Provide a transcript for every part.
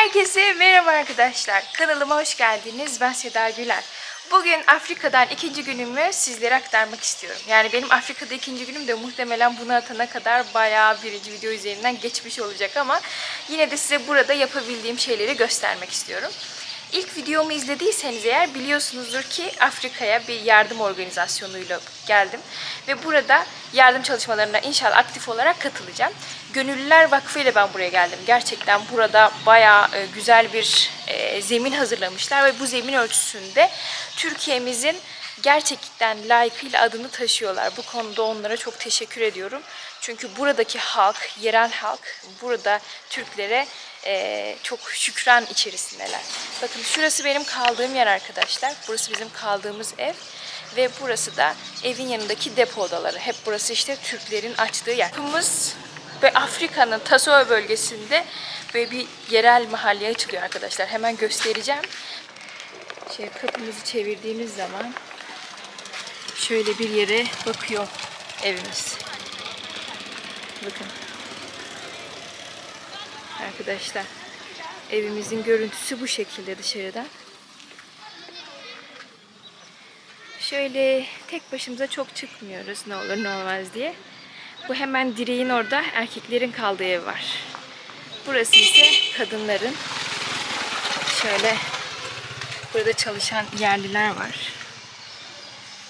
Herkese merhaba arkadaşlar. Kanalıma hoş geldiniz. Ben Seda Güler. Bugün Afrika'dan ikinci günümü sizlere aktarmak istiyorum. Yani benim Afrika'da ikinci günüm de muhtemelen bunu atana kadar bayağı birinci video üzerinden geçmiş olacak ama yine de size burada yapabildiğim şeyleri göstermek istiyorum. İlk videomu izlediyseniz eğer biliyorsunuzdur ki Afrika'ya bir yardım organizasyonuyla geldim. Ve burada yardım çalışmalarına inşallah aktif olarak katılacağım. Gönüllüler Vakfı ile ben buraya geldim. Gerçekten burada bayağı e, güzel bir e, zemin hazırlamışlar ve bu zemin ölçüsünde Türkiye'mizin gerçekten layıkıyla adını taşıyorlar. Bu konuda onlara çok teşekkür ediyorum. Çünkü buradaki halk, yerel halk burada Türklere e, çok şükran içerisindeler. Bakın şurası benim kaldığım yer arkadaşlar. Burası bizim kaldığımız ev. Ve burası da evin yanındaki depo odaları. Hep burası işte Türklerin açtığı yer. Kapımız ve Afrika'nın Tasoa bölgesinde böyle bir yerel mahalleye açılıyor arkadaşlar. Hemen göstereceğim. Şey kapımızı çevirdiğimiz zaman şöyle bir yere bakıyor evimiz. Bakın. Arkadaşlar evimizin görüntüsü bu şekilde dışarıdan. Şöyle tek başımıza çok çıkmıyoruz ne olur ne olmaz diye. Bu hemen direğin orada erkeklerin kaldığı ev var. Burası ise kadınların. Şöyle burada çalışan yerliler var.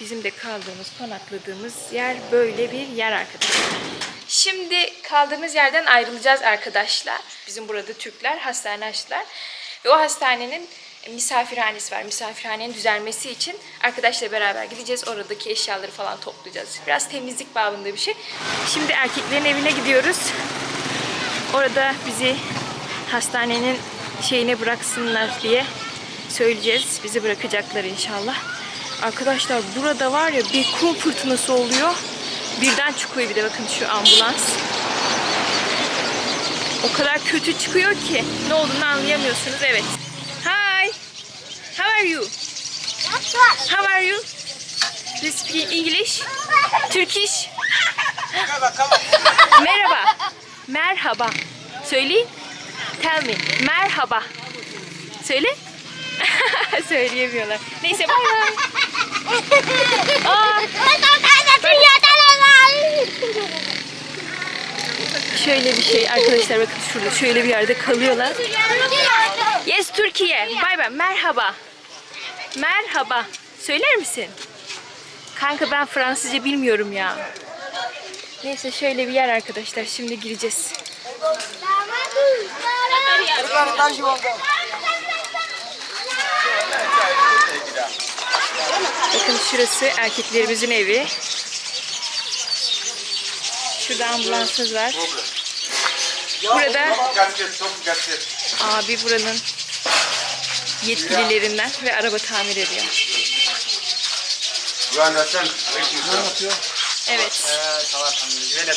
Bizim de kaldığımız, konakladığımız yer böyle bir yer arkadaşlar. Şimdi kaldığımız yerden ayrılacağız arkadaşlar. Bizim burada Türkler hastane açtılar. Ve o hastanenin misafirhanesi var. Misafirhanenin düzelmesi için arkadaşla beraber gideceğiz. Oradaki eşyaları falan toplayacağız. Biraz temizlik babında bir şey. Şimdi erkeklerin evine gidiyoruz. Orada bizi hastanenin şeyine bıraksınlar diye söyleyeceğiz. Bizi bırakacaklar inşallah. Arkadaşlar burada var ya bir kum fırtınası oluyor. Birden çıkıyor bir de bakın şu ambulans. O kadar kötü çıkıyor ki ne olduğunu anlayamıyorsunuz. Evet. Hi. How are you? How are you? Do you speak English? Turkish? Merhaba. Merhaba. Söyleyin. Tell me. Merhaba. Söyle. Söyleyemiyorlar. Neyse bay bay. Aa, şöyle bir şey arkadaşlar bakın şurada şöyle bir yerde kalıyorlar. Yes Türkiye. Bay bay. Merhaba. Merhaba. Söyler misin? Kanka ben Fransızca bilmiyorum ya. Neyse şöyle bir yer arkadaşlar. Şimdi gireceğiz. Bakın şurası erkeklerimizin evi. Şurada ambulansımız var. Burada abi buranın yetkililerinden ve araba tamir ediyor. Understand? Evet.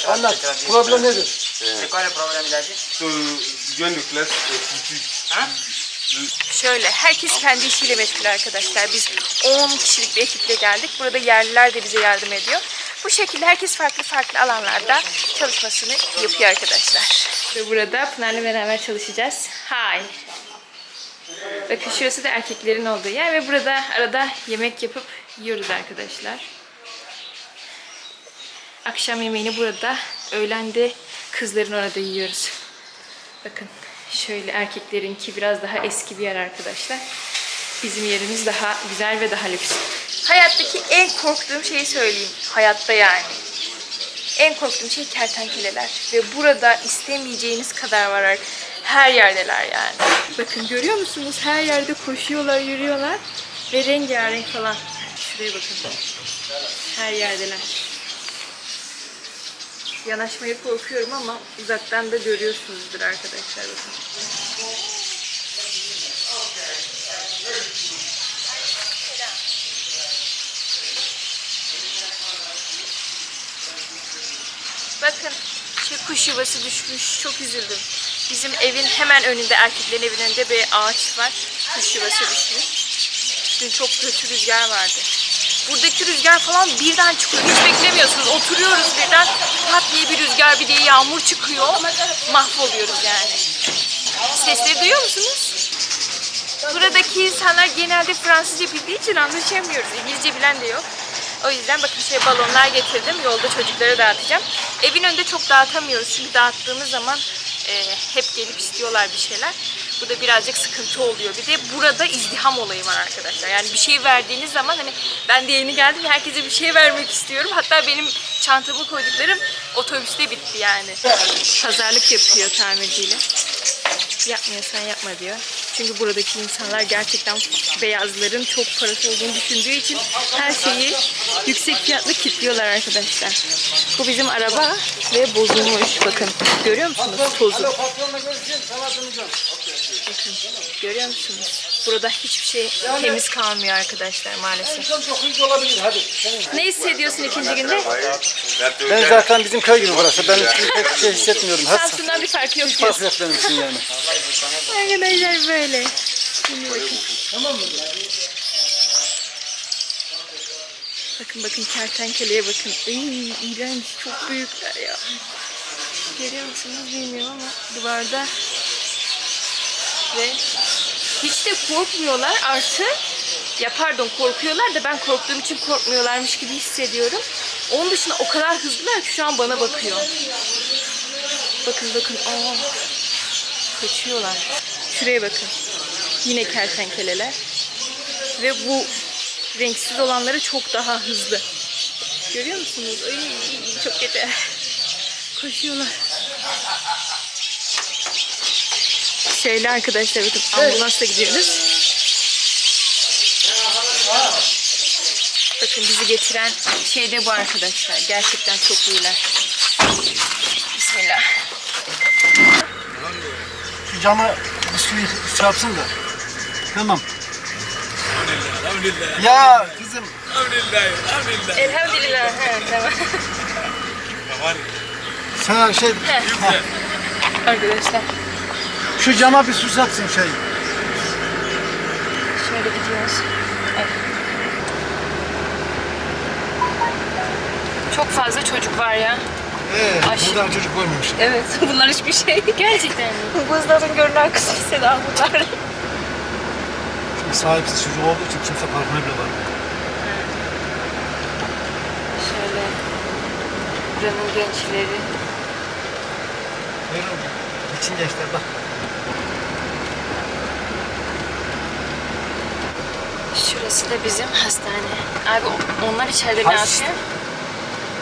Anlat. Problem nedir? Oggi? So, join the class uh, Şöyle herkes kendi işiyle meşgul arkadaşlar. Biz 10 kişilik bir ekiple geldik. Burada yerliler de bize yardım ediyor. Bu şekilde herkes farklı farklı alanlarda çalışmasını yapıyor arkadaşlar. Ve burada Pınar'la beraber çalışacağız. Hi. Bakın şurası da erkeklerin olduğu yer ve burada arada yemek yapıp yiyoruz arkadaşlar. Akşam yemeğini burada, öğlende kızların orada yiyoruz. Bakın şöyle erkeklerinki biraz daha eski bir yer arkadaşlar. Bizim yerimiz daha güzel ve daha lüks. Hayattaki en korktuğum şeyi söyleyeyim. Hayatta yani. En korktuğum şey kertenkeleler. Ve burada istemeyeceğiniz kadar var. Her yerdeler yani. Bakın görüyor musunuz? Her yerde koşuyorlar, yürüyorlar. Ve rengarenk falan. Şuraya bakın. Her yerdeler. Yanaşmaya korkuyorum ama uzaktan da görüyorsunuzdur arkadaşlar bakın. Bakın şu kuş yuvası düşmüş. Çok üzüldüm. Bizim evin hemen önünde, erkeklerin evinin önünde bir ağaç var. Kuş yuvası düşmüş. Dün çok kötü rüzgar vardı. Buradaki rüzgar falan birden çıkıyor. Hiç beklemiyorsunuz. Oturuyoruz birden pat diye bir rüzgar bir diye yağmur çıkıyor. Mahvoluyoruz yani. Sesleri duyuyor musunuz? Buradaki insanlar genelde Fransızca bildiği için anlaşamıyoruz. İngilizce bilen de yok. O yüzden bakın şey balonlar getirdim. Yolda çocuklara dağıtacağım. Evin önünde çok dağıtamıyoruz. Çünkü dağıttığımız zaman e, hep gelip istiyorlar bir şeyler. Bu da birazcık sıkıntı oluyor. Bir de burada izdiham olayı var arkadaşlar. Yani bir şey verdiğiniz zaman hani ben de yeni geldim herkese bir şey vermek istiyorum. Hatta benim çantamı koyduklarım otobüste bitti yani. Pazarlık yapıyor tamirciyle. Yapmıyorsan yapma diyor. Çünkü buradaki insanlar gerçekten beyazların çok parası olduğunu düşündüğü için her şeyi yüksek fiyatla kilitliyorlar arkadaşlar. Bu bizim araba ve bozulmuş. Bakın görüyor musunuz tozu? Bakın görüyor musunuz? Burada hiçbir şey temiz kalmıyor arkadaşlar maalesef. Sen çok hızlı olabilir hadi. Ne hissediyorsun ikinci günde? Ben zaten bizim köy gibi burası. Ben hiç pek bir şey hissetmiyorum. Samsun'dan bir farkı yok fark diyorsun. yok benim için yani. Arkadaşlar böyle. Tamam mı? Bakın bakın kertenkeleye bakın. Ay, iğrenç çok büyükler ya. Görüyor musunuz bilmiyorum ama duvarda ve hiç de korkmuyorlar artı ya pardon korkuyorlar da ben korktuğum için korkmuyorlarmış gibi hissediyorum. Onun dışında o kadar hızlılar ki şu an bana bakıyor. Bakın bakın aa kaçıyorlar. Şuraya bakın. Yine kertenkeleler. Ve bu renksiz olanları çok daha hızlı. Görüyor musunuz? Ay, çok kötü. Koşuyorlar. Şöyle arkadaşlar bakın ambulansla gidiyoruz. Bakın bizi getiren şey de bu arkadaşlar. Gerçekten çok iyiler. Bismillah. Şu camı bir şey yapsın da. Tamam. Ya kızım Elhamdülillah. He, tamam. sana şey Arkadaşlar şu cama bir su satsın şey. şöyle gidiyoruz. Evet. Çok fazla çocuk var ya. Ee, Aşırı. buradan çocuk koymamış. Evet. Bunlar hiçbir şey. Gerçekten mi? Buzların görünen kısmı Seda bunlar. Çünkü sahipsiz çocuk olduğu için kimse farkına bile varmıyor. Şöyle. Buranın gençleri. Buyurun. İçin gençler bak. Şurası da bizim hastane. Abi onlar içeride ne Has- yapıyor?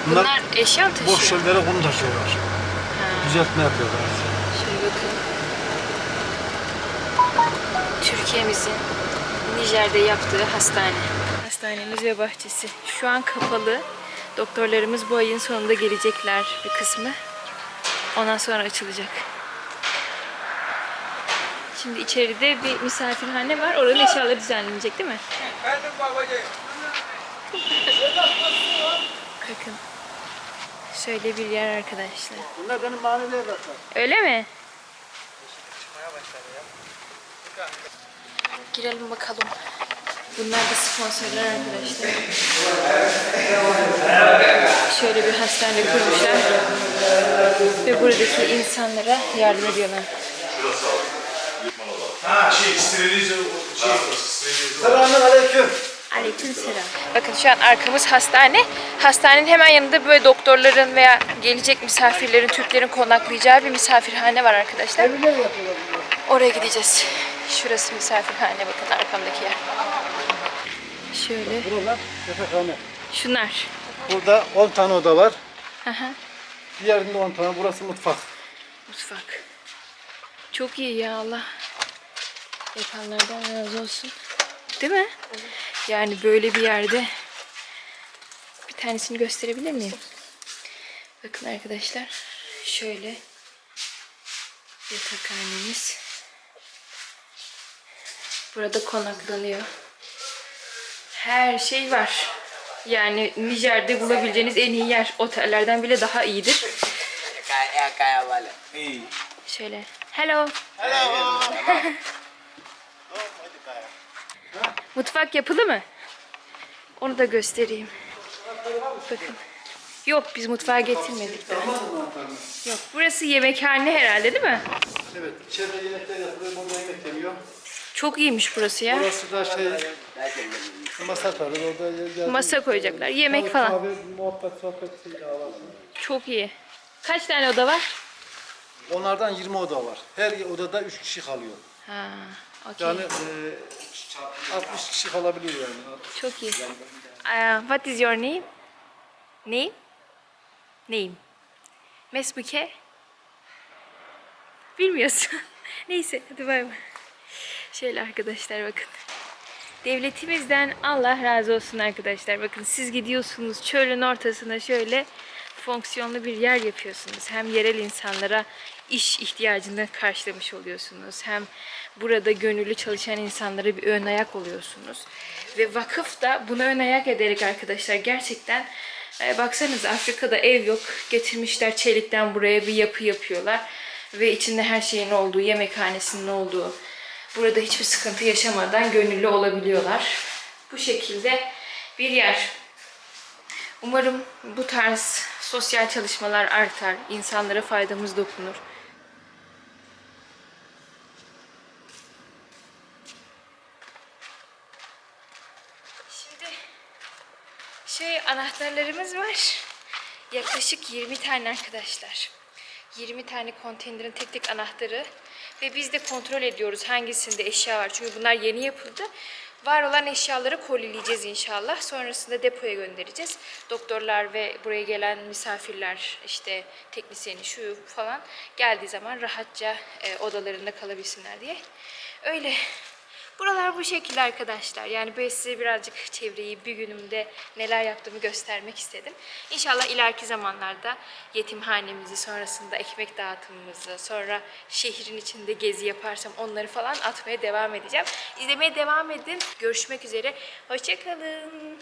Bunlar, Bunlar eşya mı taşıyor? boş şeylere kum taşıyorlar. Ha, Düzeltme yapıyorlar. şöyle bakın. Türkiye'mizin Nijer'de yaptığı hastane. Hastanemiz ve bahçesi. Şu an kapalı. Doktorlarımız bu ayın sonunda gelecekler bir kısmı. Ondan sonra açılacak. Şimdi içeride bir misafirhane var. Oranın eşyaları düzenlenecek değil mi? Bakın. Şöyle bir yer arkadaşlar. Bunlar benim manevi evlatlar. Öyle mi? Girelim bakalım. Bunlar da sponsorlar arkadaşlar. Şöyle bir hastane kurmuşlar. Ve buradaki insanlara yardım ediyorlar. Ha şey sterilize şey sterilize. Selamun aleyküm. Aleykümselam. Bakın şu an arkamız hastane. Hastanenin hemen yanında böyle doktorların veya gelecek misafirlerin, Türklerin konaklayacağı bir misafirhane var arkadaşlar. Oraya gideceğiz. Şurası misafirhane bakın arkamdaki yer. Şöyle. Buralar yapakhane. Şunlar. Burada 10 tane oda var. Aha. Diğerinde 10 tane. Burası mutfak. Mutfak. Çok iyi ya Allah. Yapanlardan razı olsun. Değil mi? Yani böyle bir yerde bir tanesini gösterebilir miyim? Bakın arkadaşlar. Şöyle yatakhanemiz. Burada konaklanıyor. Her şey var. Yani Nijer'de bulabileceğiniz en iyi yer. Otellerden bile daha iyidir. Kaya kaya vale. Şöyle. Hello. Mutfak yapılı mı? Onu da göstereyim. Bakın. Yok biz mutfağa getirmedik daha. Yok burası yemekhane herhalde değil mi? Evet, içeride yemekler yapılıyor, burada yemek yeniyor. Çok iyiymiş burası ya. Burası da şey, masa tabii, orada yer- Masa koyacaklar, yemek Kahve, falan. Kahve, muhabbet, sohbet, şey kahvaltı. Çok iyi. Kaç tane oda var? Onlardan 20 oda var. Her odada 3 kişi kalıyor. Ha, okey. Yani e, 60 kişi kalabiliyor yani. Çok iyi. Uh, what is your name? Name? Name. Mesmuke? Bilmiyorsun. Neyse hadi bay bay. Şöyle arkadaşlar bakın. Devletimizden Allah razı olsun arkadaşlar. Bakın siz gidiyorsunuz çölün ortasına şöyle fonksiyonlu bir yer yapıyorsunuz. Hem yerel insanlara iş ihtiyacını karşılamış oluyorsunuz. Hem burada gönüllü çalışan insanlara bir ön ayak oluyorsunuz. Ve vakıf da buna ön ayak ederek arkadaşlar gerçekten e, baksanız Afrika'da ev yok. Getirmişler çelikten buraya bir yapı yapıyorlar. Ve içinde her şeyin olduğu, yemekhanesinin olduğu, burada hiçbir sıkıntı yaşamadan gönüllü olabiliyorlar. Bu şekilde bir yer. Umarım bu tarz sosyal çalışmalar artar, insanlara faydamız dokunur. Şimdi şey anahtarlarımız var. Yaklaşık 20 tane arkadaşlar. 20 tane konteynerin tek tek anahtarı ve biz de kontrol ediyoruz hangisinde eşya var. Çünkü bunlar yeni yapıldı. Var olan eşyaları kolileyeceğiz inşallah. Sonrasında depoya göndereceğiz. Doktorlar ve buraya gelen misafirler, işte teknisyeni şu falan geldiği zaman rahatça e, odalarında kalabilsinler diye. Öyle. Buralar bu şekilde arkadaşlar. Yani böyle size birazcık çevreyi bir günümde neler yaptığımı göstermek istedim. İnşallah ileriki zamanlarda yetimhanemizi, sonrasında ekmek dağıtımımızı, sonra şehrin içinde gezi yaparsam onları falan atmaya devam edeceğim. İzlemeye devam edin. Görüşmek üzere. Hoşçakalın.